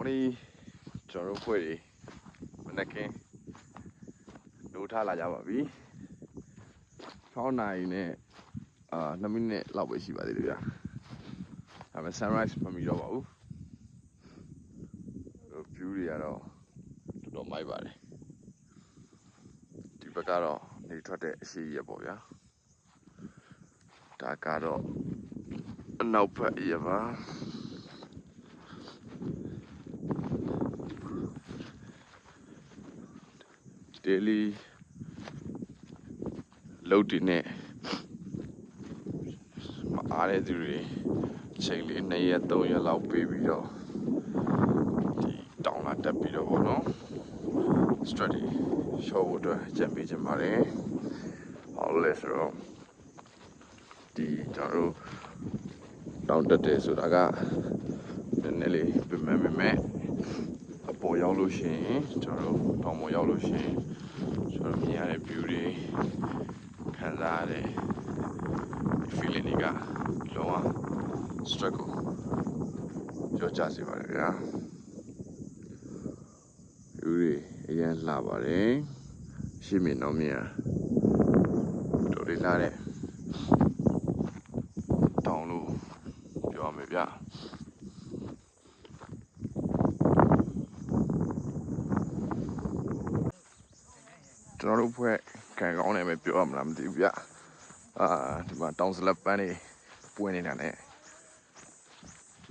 morning ကျွန်တော်တို့ဖွဲ့တွေမနက်ခင်းလိုထားလာကြပါပြီ6နာရီနဲ့အာ2မိနစ်လောက်ပဲရှိပါသေးတယ်ဗျာဒါပေမဲ့ sunrise မမီတော့ပါဘူးဟို view တွေကတော့တော်တော်မိုက်ပါတယ်ဒီဘက်ကတော့နေထွက်တဲ့အရှိရပေါ့ဗျာဒါကတော့အနောက်ဘက်ရပါ daily လုတ်တင်နဲ့မအားတဲ့သူတွေအချိန်လေး2ရက်3ရက်လောက်ပေးပြီးတော့ဒီတောင်းလာတက်ပြီးတော့ဗောနော် strategy show ဖို့အတွက်ကြံပေးချင်ပါတယ်ဟောလဲဆိုတော့ဒီကျွန်တော်တို့တောင်းတက်တယ်ဆိုတာကနည်းနည်းလေးပြမဲမဲမဲအပေါ် ရောက်လို့ရှိရင်ကျွန်တော်တို့တောင်ပေါ်ရောက်လို့ရှိရင်ကျွန်တော်မြင်ရတဲ့ view တွေခံစားရတဲ့ feeling တွေကလုံးဝ stress ကိုကြောကြစေပါတယ်ဗျာ view တွေအရင်လှပါတယ်ရှင်းမြင်တော့မြင်ရတော်လေးလာတဲ့တောင်လို့ပြောရမယ်ဗျာ ကျွန်တော်တို့ ဖွဲ့ခံကောင်းတယ်ပဲပြောရမလားမသိဘူးဗျအာဒီမှာတောင်စလက်ပန်းတွေပွင့်နေတာ ਨੇ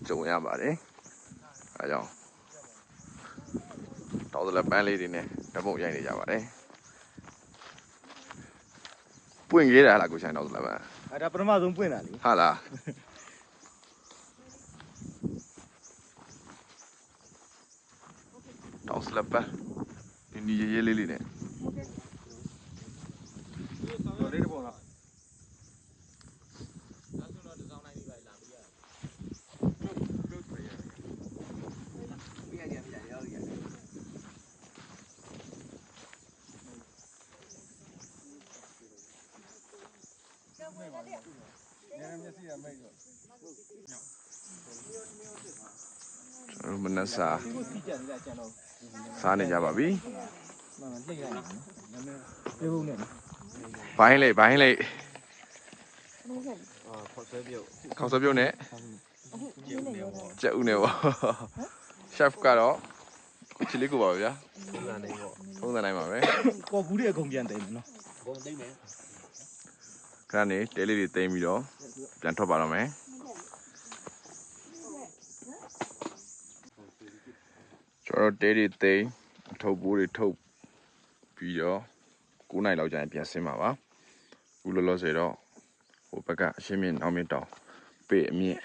ကြုံရပါတယ်အဲကြောင့်တောင်စလက်ပန်းလေးတွေ ਨੇ ဓမ္မုတ်ရိုက်နေကြပါတယ်ပွင့်ခဲ့တာလားကိုဆိုင်တောင်စလက်ပန်း အဲ့ဒါပထမဆုံးပွင့်တာလေ ဟာလားတောင်စလက်ပန်းဒီနီရေးရေးလေးလေး ਨੇ ကျွန်တော်တို့မနက်စာဒီကိုစီးကြနေတာကျန်တော့စားနေကြပါပြီမှန်မှန်နှိမ့်လိုက်နော်နည်းနည်းပြေဖို့နဲ့ဘိုင်းလေးဘိုင်းလေးအာခေါ်ဆွဲပြုတ်ခေါင်းစပြုတ်နဲ့ကြက်ဥနဲ့ပေါ့ chef ကတော့ချီလေးကိုပါပဲဗျာပုံစံနေပေါ့သုံးသနိုင်ပါပဲကော်ဘူးတွေအကုန်ပြန်တယ်နော်အကုန်သိမ့်မယ် ခဏနေတဲလေးတွေတိမ့်ပြီးတော့ပြန်ထွက်ပါတော့မယ်ကျွန်တော်တို့တဲတွေတိမ့်အထုပ်ပိုးတွေထုတ်ပြီးတော့9နိုင်လောက်ကျရင်ပြန်ဆင်းပါပါဘူးလောလောဆယ်တော့ဟိုဘက်ကအရှင်းမြင့်နောက်မြင့်တောင်ပေအမြင့်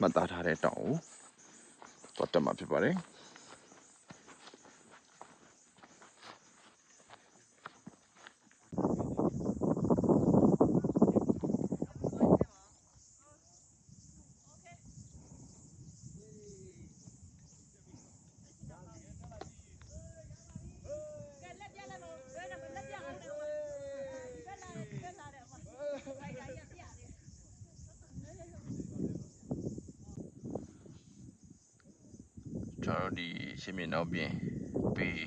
မှတ်သားထားတဲ့တောင်ကိုတော့တက်မှာဖြစ်ပါတယ် လက်ပြလိုက်တော့ဘယ်နဲ့လက်ပြလိုက်တော့ဘယ်လာဘယ်လာတယ်အမခိုင်ခိုင်ရပြတယ် ကျွန်တော်တို့ဒီရှင်းမြင့်နောက်ပြင်ပေး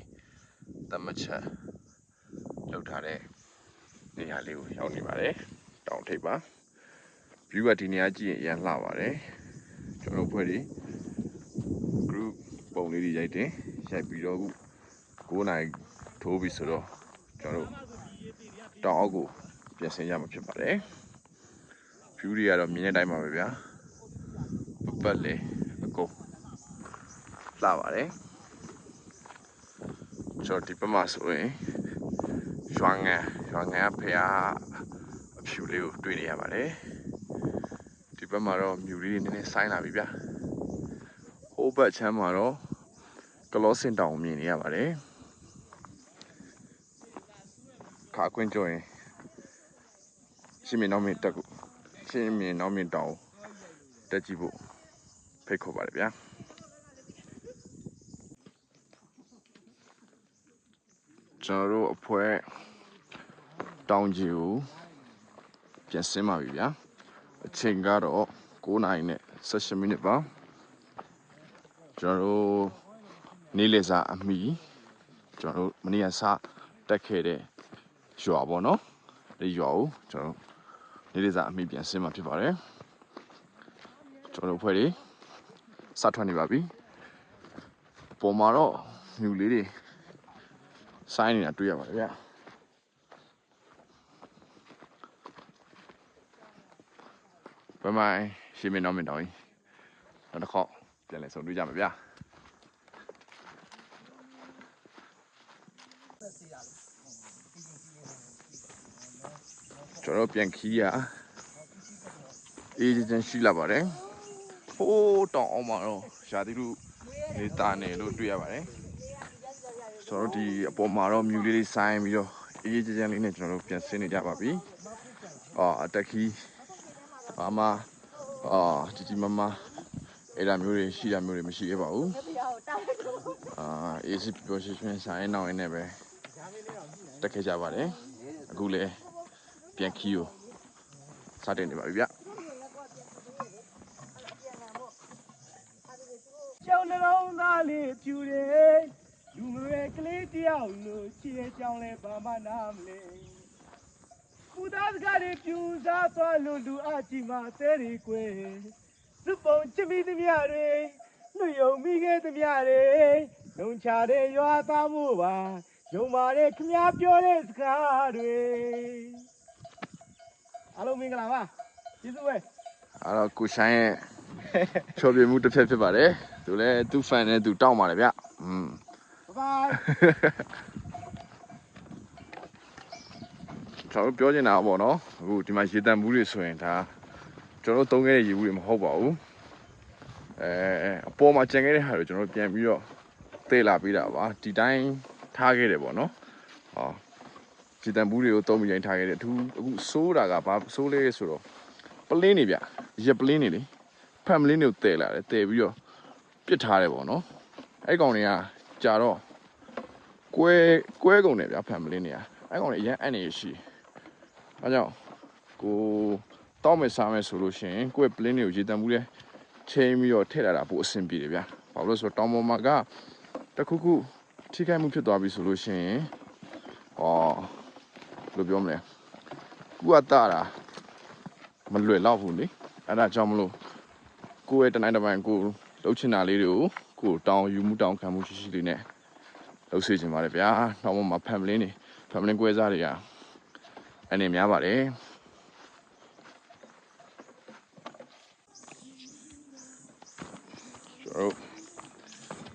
တမတ်ချက်လောက်ထားတဲ့နေရာလေးကိုရောက်နေပါတယ်တောင်ထိပ်ပါ view ကဒီနေရာကြည့်ရင်အရင်လှပါတယ်ကျွန်တော်တို့ဖွဲ့တွေ group ပုံလေးတွေရိုက်တယ်ရိုက်ပြီးတော့ခု9နိုင်ထိုးပြီဆိုတော့ကျွန်တော်တို့တောင်အောက်ကိုပြင်ဆင်ရမှာဖြစ်ပါတယ် view တွေကတော့မြင်တဲ့အတိုင်းပါပဲဗျာပတ်ပတ်လေအကုန် လှပါတယ်ကျွန်တော်ဒီဘက်မှာဆိုရင်ရွာငံရွာငံဖះအဖြူလေးကိုတွေ့နေရပါတယ်ဒီဘက်မှာတော့မြူလေးတွေနည်းနည်းဆိုင်းလာပြီဗျာဟိုဘက်ချမ်းမှာတော့ကလောစင်တောင်ကိုမြင်နေရပါတယ်ခါကွင်းကြောရင်ရှင်းမြင်နောက်မြင်တက်ကိုရှင်းမြင်နောက်မြင်တောင်ကိုတက်ကြည့်ဖို့ဖိတ်ခေါ်ပါတယ်ဗျာ ကျွန်တော်တို့အဖွဲတောင်ကြီးကိုပြန်ဆင်းပါပြီဗျာအချိန်ကတော့9နာရီနဲ့18မိနစ်ပါကျွန်တော်တို့နေလေစာအမီကျွန်တော်တို့မနေ့ကစတက်ခဲ့တဲ့ရွာပေါ့နော်ဒီရွာကိုကျွန်တော်တို့နေလေစာအမီပြန်ဆင်းမှာဖြစ်ပါတယ်ကျွန်တော်တို့ဖွဲ့တွေစထွက်နေပါပြီပေါ်မှာတော့မြူလေးတွေ စိုင်းနေတာတွေ့ရပါတယ်ဗျဘယ်မှာရှင်းမင်းတော့မင်းတော့နောက်တစ်ခေါက်ပြန်လဲဆုံတွေ့ကြမှာဗျာကျွန်တော်တို့ပြန်ခီးရအေးချမ်းရှိလာပါတယ်ဟိုးတောင်အောင်မှာတော့ရာသီလူနေတာနေလို့တွေ့ရပါတယ် ကျွန်တော်တို့ဒီအပေါ်မှာတော့မြူလေးလေးဆိုင်းပြီးတော့အေးချမ်းလေးနဲ့ကျွန်တော်တို့ပြန်ဆင်းနေကြပါပြီအာအတက်ခီးဘာမှအာជីជីမမအဲ့ဒါမျိုးတွေရှိတာမျိုးတွေမရှိခဲ့ပါဘူးအာအေးစစ်ပျော်ရွှင်ရွှင်ဆိုင်နောက်ရင်းနဲ့ပဲတက်ခဲ့ကြပါတယ်အခုလည်းပြန်ခီးကိုစတင်နေပါပြီဗျ ကျောင်းနှလုံးသားလေးဖြူတယ်လူငယ်ကလေးတယောက်လို့ချစ်ရဲ့ကြောင်းလဲဘာမှနားမလဲကုသားစကားတွေပြူစား သွားလို့လူအကြည့်မှသဲရီကွယ်စုပုံချစ်မိသမျှတွေနှွယုံမိခဲ့သမျှတွေလုံချတဲ့ရွာသားမှုပါယုံပါတဲ့ခမပြောတဲ့စကားတွေအားလုံးမင်္ဂလာပါကျေးဇူးပဲအဲ့တော့ကိုရှိုင်းရဲ့ချော်ပြမှုတစ်ဖက်ဖြစ်ပါတယ်သူလည်းသူ့ fan နဲ့သူတောက်ပါတယ်ဗျอืมဘိုင် ကျွန်တော်တို့ပြောချင်တာပေါ့နော်အခုဒီမှာရေတံဘူးတွေဆိုရင်ဒါကျွန်တော်တို့သုံးခဲ့တဲ့ရေဘူးတွေမဟုတ်ပါဘူးအဲအပေါ်မှာကျန်ခဲ့တဲ့ဟာတွေကျွန်တော်တို့ပြန်ပြီးတော့တည်လာပေးတာပါဒီတိုင်းထားခဲ့တယ်ပေါ့နော်ဟောရေတံဘူးတွေကိုသုံးပြီးရင်ထားခဲ့တယ်အထူးအခုစိုးတာကဘာစိုးလဲဆိုတော့ပလင်းနေဗျရက်ပလင်းနေလေဖမ်ပလင်းတွေကိုတည်လာတယ်တည်ပြီးတော့ပစ်ထားတယ်ပေါ့နော်အဲ့ကောင်တွေကကြာတော့ကွဲကွဲကုန်တယ်ဗျဖမ်ပလင်းတွေကအဲ့ကောင်တွေအရင်အန်နေရှိတယ်။ အဲကြောင့်ကိုတောက်မယ်စားမယ်ဆိုလို့ရှိရင်ကိုယ့်ရဲ့ plane တွေကိုရေတံမှုလဲချိန်ပြီးတော့ထည့်လာတာပိုအဆင်ပြေတယ်ဗျာ။ဘာလို့လဲဆိုတော့တောင်ပေါ်မှာကတစ်ခုခုထိခိုက်မှုဖြစ်သွားပြီဆိုလို့ရှိရင်ဟောဘယ်လိုပြောမလဲ။ကူကတာတာမလွယ်တော့ဘူးလေ။အဲဒါကြောင့်မလို့ကိုယ့်ရဲ့တနိုင်တစ်ပိုင်းကိုလှုပ်ချင်တာလေးတွေကိုကိုတောင်းယူမှုတောင်းခံမှုရှိရှိလေးနဲ့လှုပ်စေချင်ပါတယ်ဗျာ။တောင်ပေါ်မှာ family နေ family ကွဲစားတွေက အနေများပါတယ်ကျွန်တော်တို့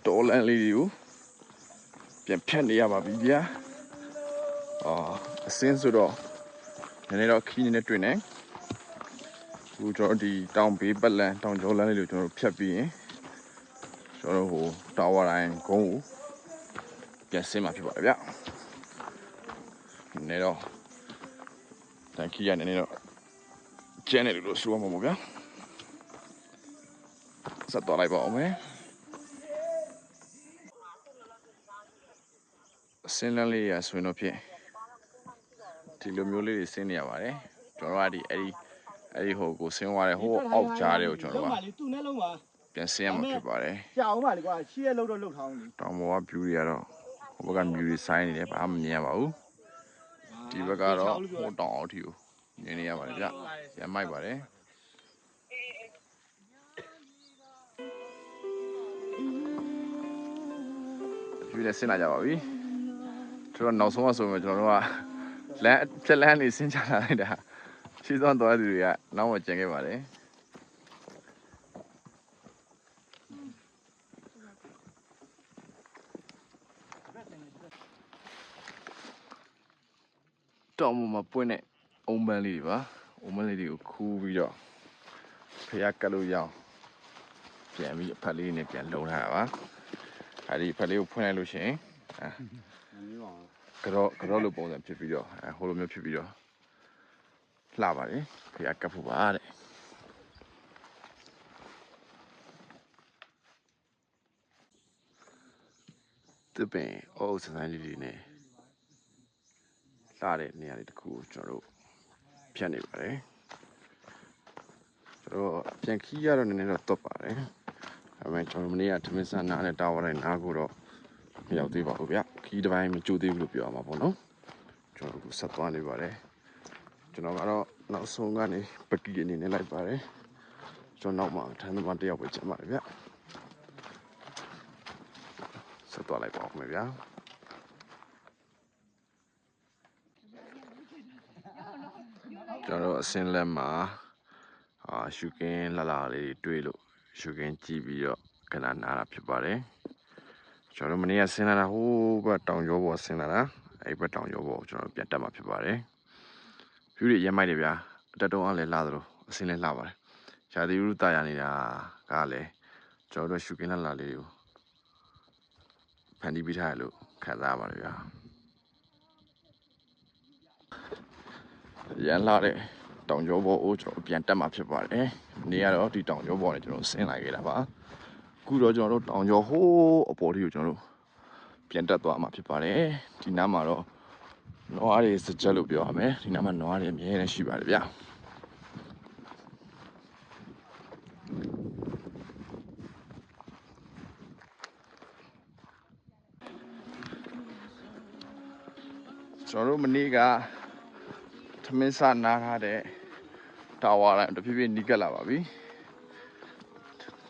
တော်လန်လေးတွေကိုပြန်ဖြတ်နေရပါပြီဗျာအာအစင်းဆိုတော့နည်းနည်းတော့ခီးနေနဲ့တွေ့နေအခုကျွန်တော်ဒီတောင်ဘေးပတ်လန်တောင်ကျော်လန်းလေးကိုကျွန်တော်တို့ဖြတ်ပြီးရင်ကျွန်တော်တို့ဟိုတာဝါတိုင်းဂုံးကိုပြန်ဆင်းမှာဖြစ်ပါတယ်ဗျနည်းနည်းတော့ တန်ခီရနေနေတော့ကျန်းနေတယ်လို့ဆိုရမှာပေါ့ဗျာဆက်သွားလိုက်ပါဦးမယ်အစင်းလန်းလေးရဆိုရင်တော့ဖြင့်ဒီလိုမျိုးလေးတွေဆင်းနေရပါတယ်ကျွန်တော်ကဒီအဲ့ဒီအဲ့ဒီဟိုကိုဆင်းသွားတဲ့ဟိုအောက်ကြားတွေကိုကျွန်တော်ကလေသူ့နဲ့လုံးပါပြန်ဆင်းရမှာဖြစ်ပါတယ်ကြာအောင်ပါလေကွာရှေ့ရလောက်တော့လောက်ထားအောင်လေတောင်ပေါ်က view တွေကတော့ဟိုဘက်က view တွေဆိုင်းနေတယ်ဘာမှမမြင်ရပါဘူး ဒီဘက်ကတော့ဟိုတောင်အောက်ထီကိုမြင်နေရပါတယ်ဗျရမ်းမိုက်ပါတယ်ပြည့်နဲ့ဆင်းလာကြပါပြီကျွန်တော်နောက်ဆုံးကဆိုရင်ကျွန်တော်တို့ကလမ်းဖြက်လမ်းနေဆင်းချလာလိုက်တာရှင်းသွားတော်တဲ့သူတွေကနောက်မှကျန်ခဲ့ပါတယ် တောင်ပေါ်မှာပွင့်တဲ့အုံပန်းလေးတွေပါအုံပန်းလေးတွေကိုခူးပြီးတော့ဖျားကတ်လို့ရအောင်ပြန်ပြီးအဖက်လေးနဲ့ပြန်လုံထားတာပါအဲဒီဖက်လေးကိုဖွင့်လိုက်လို့ရှိရင်အဲကတော့ကတော့လိုပုံစံဖြစ်ပြီးတော့အဲဟိုလိုမျိုးဖြစ်ပြီးတော့လှပါတယ်ခရကပ်ဖို့ပါတဲ့တပင်အိုးစဆိုင်လေးတွေနဲ့ လှတဲ့နေရာလေးတစ်ခုကိုကျွန်တော်တို့ဖြတ်နေပါတယ်ကျွန်တော်ပြန်ခီးရတော့နည်းနည်းတော့တွတ်ပါတယ်ဒါပေမဲ့ကျွန်တော်မနေ့ကထမင်းဆန်နားနဲ့တာဝါတိုင်းနားကိုတော့မရောက်သေးပါဘူးဗျခီးတစ်ပိုင်းမကြိုသေးဘူးလို့ပြောရမှာပေါ့နော်ကျွန်တော်အခုဆက်သွားနေပါတယ်ကျွန်တော်ကတော့နောက်ဆုံးကနေပကီအနေနဲ့လိုက်ပါတယ်ကျွန်တော်နောက်မှာထမ်းသမားတစ်ယောက်ပဲကျန်ပါတယ်ဗျဆက်သွားလိုက်ပါဦးမယ်ဗျာ ကျွန်တော်တို့အစင်းလက်မှာအာရှုကင်းလာလာလေးတွေတွေ့လို့ရှုကင်းကြည့်ပြီးတော့ခဏနားတာဖြစ်ပါတယ်ကျွန်တော်တို့မနေ့ကဆင်းလာတာဟိုးဘက်တောင်ကျောပေါ်ဆင်းလာတာအဲ့ဘက်တောင်ကျောပေါ်ကိုကျွန်တော်တို့ပြန်တက်မှာဖြစ်ပါတယ်ဖြူတွေရဲမိုက်တယ်ဗျာအတက်တုံးအောင်လည်းလာသလိုအစင်းလည်းလာပါတယ်ရှားသီရုတာရနေတာကလည်းကျွန်တော်တို့ရှုကင်းလာလာလေးကိုဖန်တီးပေးထားရလို့ခံစားရပါတယ်ဗျာ ရန်လာတဲ့တောင်ကျောပေါ်ကိုကျွန်တော်ပြန်တက်မှာဖြစ်ပါတယ်။နေ့ကတော့ဒီတောင်ကျောပေါ်နဲ့ကျွန်တော်ဆင်းလာခဲ့တာပါ။အခုတော့ကျွန်တော်တို့တောင်ကျောဟိုးအပေါ်ထိကိုကျွန်တော်တို့ပြန်တက်သွားမှာဖြစ်ပါတယ်။ဒီနားမှာတော့နွားတွေစကြက်လို့ပြောရမယ်။ဒီနားမှာနွားတွေအများကြီးရှိပါတယ်ဗျာ။ကျွန်တော်တို့မနေ့က ထမင်းစနားထားတဲ့တာဝါတိုင်းတဖြည်းဖြည်းနီးကပ်လာပါပြီ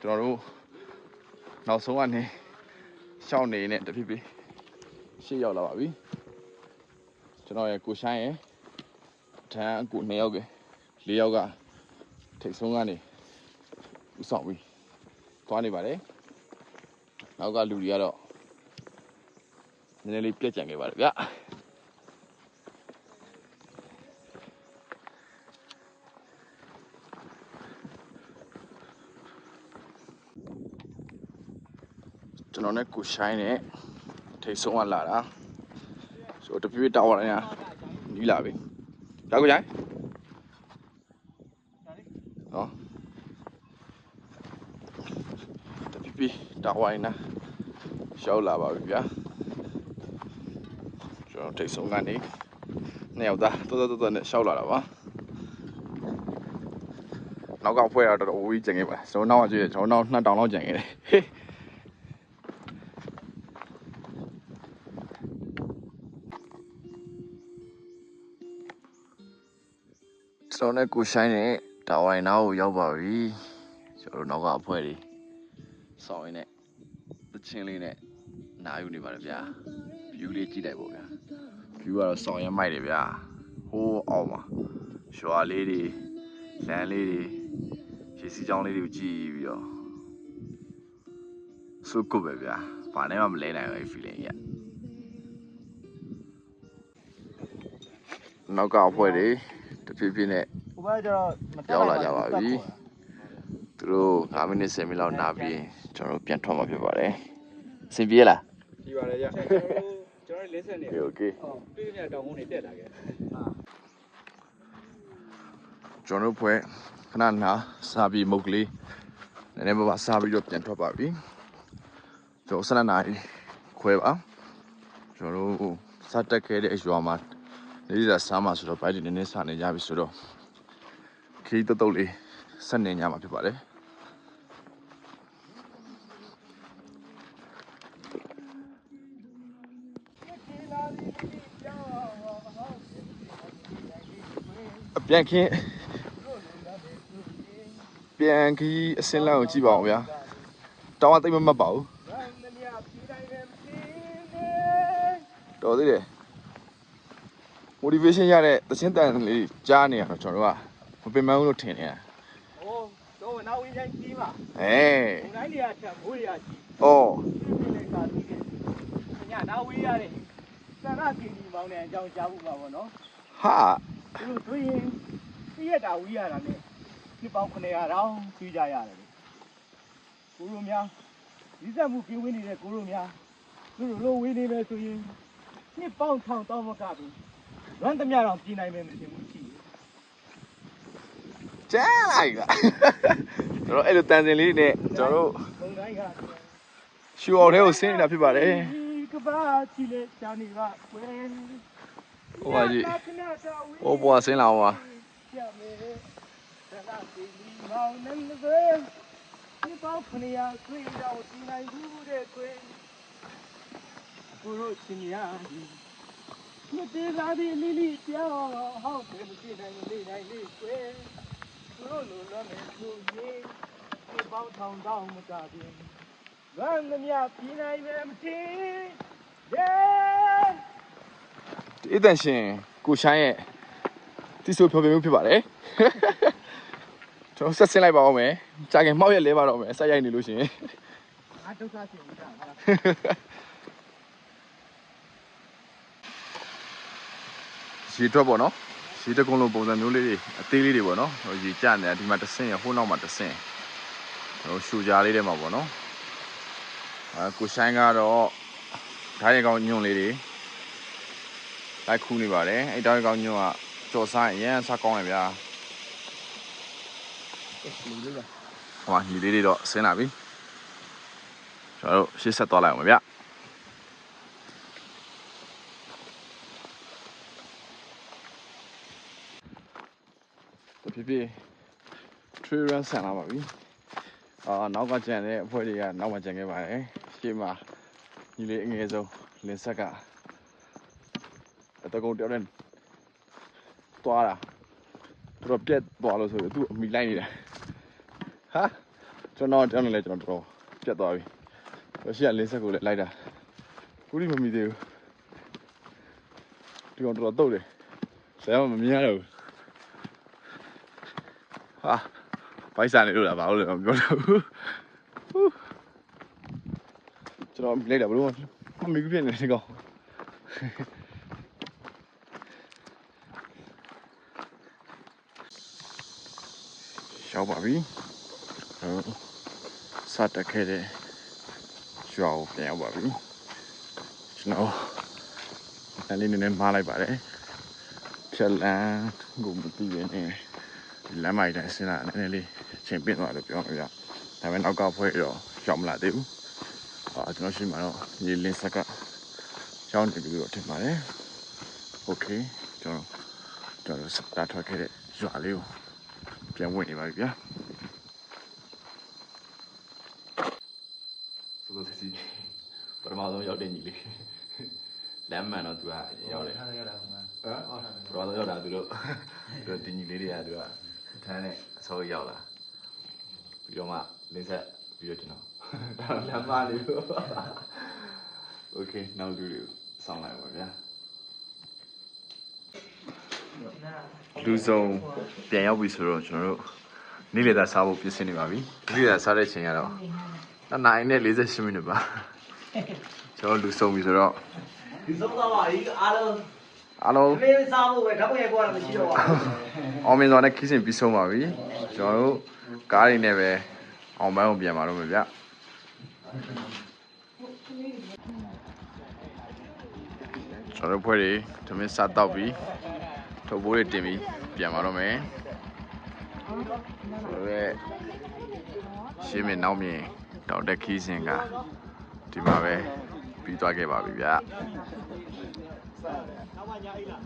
ကျွန်တော်တို့နောက်ဆုံးကနေရှောင်းနေနဲ့တဖြည်းဖြည်းရှေ့ရောက်လာပါပြီကျွန်တော်ရဲ့ကိုရှိုင်းရဲ့အထမ်းအကူနှစ်ယောက်ကလေးယောက်ကထိတ်ဆုံးကနေဥဆောင်ပြီးသွားနေပါတယ်နောက်ကလူတွေကတော့နည်းနည်းလေးပြက်ကြံခဲ့ပါတယ်ဗျ ကျွန်တော်နဲ့ကိုရှိုင်းနဲ့ထိတ်ဆုံးကလာတာဆိုတော့တပြည့်ပြည့်တောက်ရရင်နီးလာပြီရောက်ကိုရှိုင်းဟောတပြည့်ပြည့်တောက်ရရင်နာရောက်လာပါပြီဗျာကျွန်တော်ထိတ်ဆုံးကနေနှစ်ယောက်သားတော်တော်တော်တော်နဲ့ရှောက်လာတာပါနောက်ကဖွဲရတော့တော်တော်ဝေးကျင်ခဲ့ပါကျွန်တော်နောက်ကကြည့်ရကျွန်တော်နောက်နှစ်တောင်လောက်ကျင်ခဲ့တယ် ကျွန်တော်နဲ့ကိုရှိုင်းနဲ့တာဝိုင်နာကိုရောက်ပါပြီကျွန်တော်တို့နောက်ကအဖွဲ့တွေစောင်းရင်းနဲ့သချင်းလေးနဲ့နားယူနေပါတယ်ဗျာ view လေးကြည့်လိုက်ပေါ့ဗျာ view ကတော့စောင်းရမ်းမိုက်တယ်ဗျာဟိုးအောင်ပါရွာလေးတွေလမ်းလေးတွေရေစီးကြောင်းလေးတွေကိုကြည့်ပြီးတော့စုကုတ်ပဲဗျာဘာနဲ့မှမလဲနိုင်ဘူးအဲ့ feeling ကြီးကနောက်ကအဖွဲ့တွေ တဖြည်းဖြည်းနဲ့ဟိုဘက်ကျတော့မတက်ရောက်လာကြပါပြီသူတို့9မိနစ်10မိနစ်လောက်နားပြီးရင်ကျွန်တော်တို့ပြန်ထွက်မှာဖြစ်ပါတယ်။စင်ပြေလားဒီပါလေရကျွန်တော်လင်းဆက်နေ။ Okay okay ဟုတ်ပြည်ပြတောင်ကုန်းနေတက်လာခဲ့ကျွန်တော်တို့ဖွဲ့ခဏနာစာပြီးမုတ်ကလေးနည်းနည်းပါးပါစာပြီးတော့ပြန်ထွက်ပါပြီ။ကျွန်တော်ဆက်လက်နာရီခွဲပါ။ကျွန်တော်တို့စတက်ခဲ့တဲ့ရွာမှာ လေးစားစားမှာဆိုတော့ဘိုက်တွေနည်းနည်းစားနေကြပြီဆိုတော့ခီးတုတ်တုတ်လေးဆက်နေညမှာဖြစ်ပါတယ်။အပြန်ခင်းပြန်ခီးအစင်းလန်းကိုကြည့်ပါအောင်ဗျာတောင်းအသိမမတ်ပါဘူးတော်သေးတယ် motivation ရတဲ့သချင်းတန်လေးကြားနေရတော့ကျွန်တော်တို့ကမပင်မဘူးလို့ထင်နေတာဟိုတော့နောက်ဝင်ချင်းကြီးပါအဲဘုံတိုင်းတွေကချက်မိုးတွေကကြီးဩပြည်လေကာပြီးတယ်ညနောက်ဝေးရတယ်စန္ဒကီဒီမောင်းတဲ့အကြောင်းကြားဖို့ပါဗောနော်ဟာသူတို့ဆိုရင်ပြည့်ရတာဝေးရတာနဲ့ဒီပေါင်း900တောင်းပြီးကြရတယ်ကိုလိုများဒီစက်မှုပြေးဝင်နေတဲ့ကိုလိုများသူတို့လိုဝေးနေမယ်ဆိုရင်နှစ်ပေါင်းထောင်တောင်းမကဘူး လွမ်းသမျှတော့ပြည်နိုင်မယ်မထင်ဘူးရှိတယ်ကျန်းလိုက်လားကျွန်တော်အဲ့လိုတန်စင်လေးနဲ့ကျွန်တော်တို့ဘုံတိုင်းကရှူအောင်ထဲကိုဆင်းနေတာဖြစ်ပါတယ်ကဘာချီလေချာနေပါကွယ်ဟိုပါကြီးဟိုဘွားဆင်းလာအောင်ပါရမယ်သနာစီမောင်နေသေးဒီပေါင်းခဏရခွေးတော့ဒီနိုင်ဘူးတဲ့ခွေးကိုတို့ချင်းရသည် မတေးလာသည်လီလီပြောင်းဟောက်တယ်မရှိနိုင်နေနိုင်လေခွေးကိုတို့လိုလွမ်းမယ်သူရေးဒီပေါင်းထောင်တောင်းမကြဘူးရန်သမျှပြည်နိုင်မယ်မတင် Yeah! ဒီအတန်ရှင်ကိုရှိုင်းရဲ့တိဆိုဖြောပြမှုဖြစ်ပါတယ်ကျွန်တော်ဆက်ဆင်းလိုက်ပါအောင်မယ်ကြာခင်မှောက်ရက်လဲပါတော့မယ်ဆက်ရိုက်နေလို့ရှိရင်အာဒုက္ခရှင်ကြီးတာဟာ ရေထွက်ပေါ့နော်ရေတကုံလုံးပုံစံမျိုးလေးတွေအသေးလေးတွေပေါ့နော်ဟိုရေကျနေတာဒီမှာတစ်ဆင့်ရဟိုးနောက်မှာတစ်ဆင့်ကျွန်တော်ရှူကြားလေးထဲမှာပေါ့နော်အဲကိုရှိုင်းကတော့ဓာတ်ရကောင်ညွန့်လေးတွေလိုက်ခူးနေပါတယ်အဲ့ဓာတ်ရကောင်ညွန့်ကကြော်ဆိုင်အရင်စားကောင်းတယ်ဗျာလူလေးပါဟိုမှာညီလေးတွေတော့ဆင်းလာပြီကျွန်တော်တို့ရှေ့ဆက်သွားလိုက်အောင်ဗျာ တဖြည်းဖြည်း trail run ဆန်လာပါပြီအာနောက်ကကြံတဲ့အဖွဲ့တွေကနောက်မှကြံခဲ့ပါတယ်ရှေ့မှာညီလေးအငယ်ဆုံးလင်းဆက်ကအတကုံတယောက်နဲ့တွားတာသူတို့ပြက်သွားလို့ဆိုပြီးသူ့အမိလိုက်နေတာဟာကျွန်တော်တောင်းနေလဲကျွန်တော်တော်ပြက်သွားပြီဆိုရှေ့ကလင်းဆက်ကိုလည်းလိုက်တာဘူးဒီမမီသေးဘူးဒီကောင်တော်တော်တုတ်တယ်ဆရာမမြင်ရတော့ဘူး ဟာဘိုက်စားနေလို့လားဘာလို့လဲမပြောတော့ဘူးဟူးကျွန်တော်မိလိုက်တာဘလို့မမီပြည့်နေတယ်ဒီကောင်ရောက်ပါပြီဟိုစတက်ခဲ့တဲ့ရွာကိုပြန်ရောက်ပါပြီကျွန်တော်တန်လေးနည်းနည်းမားလိုက်ပါတယ်ဖြက်လန်းကိုမသိရနေဒီ လမ်းမိုက်တိုင်းဆင်းလာနည်းနည်းလေးအချိန်ပြည့်သွားလို့ပြောမှာပြဒါပေမဲ့နောက်ကဖွဲတော့ရောက်မလာသေးဘူးအာကျွန်တော်ရှိမှတော့ဒီလင်းဆက်ကရောက်နေပြီလို့ထင်ပါတယ်โอเคကျွန်တော်ကျွန်တော်စတာထွက်ခဲ့တဲ့ရွာလေးကို ပြန်ဝင်နေပါပြီဗျာဆိုတော့စီပထမဆုံးရောက်တဲ့ညီလေးလမ်းမှန်တော့သူကရောက်တယ် ထားရတာမှာ ဟမ်ပထမဆုံးရောက်တာသူတို့သူတို့ဒီညီလေးတွေကသူက ခန်းနဲ့အစိုးရောက်လာပြီးတော့မှလင်းဆက်ပြီးတော့ကျွန်တော်ဒါလမ်းမလေးကို Okay နောက်လူတွေကိုဆောင်းလိုက်ပါဗျာလူဆုံးပြန်ရောက်ပြီဆိုတော့ကျွန်တော်တို့နေ့လည်သားစားဖို့ပြင်ဆင်နေပါပြီနေ့လည်သားစားတဲ့ချိန်ကတော့နိုင်နဲ့48မိနစ်ပါကျွန်တော်လူဆုံးပြီဆိုတော့လူဆုံးသွားပါပြီအားလုံး အားလုံးမင်းစားဖို့ပဲဓာတ်ပုံရဲ့ကောကတော့မရှိတော့ပါဘူးအောင်မင်းစောနဲ့ခင်းစင်ပြီးဆုံးပါပြီကျွန်တော်တို့ကားတွေနဲ့ပဲအောင်ပန်းကိုပြန်ပါတော့မယ်ဗျကျွန်တော်ဖွဲ့တွေဓမင်းစားတော့ပြီးထုတ်ပိုးတွေတင်ပြီးပြန်ပါတော့မယ်ကျွန်တော်ရဲ့ရှင်းမင်းနောက်မြင်တောက်တက်ခီးစင်ကဒီမှာပဲပြီးသွားခဲ့ပါပြီဗျ နောက်မှညာအိတ်လား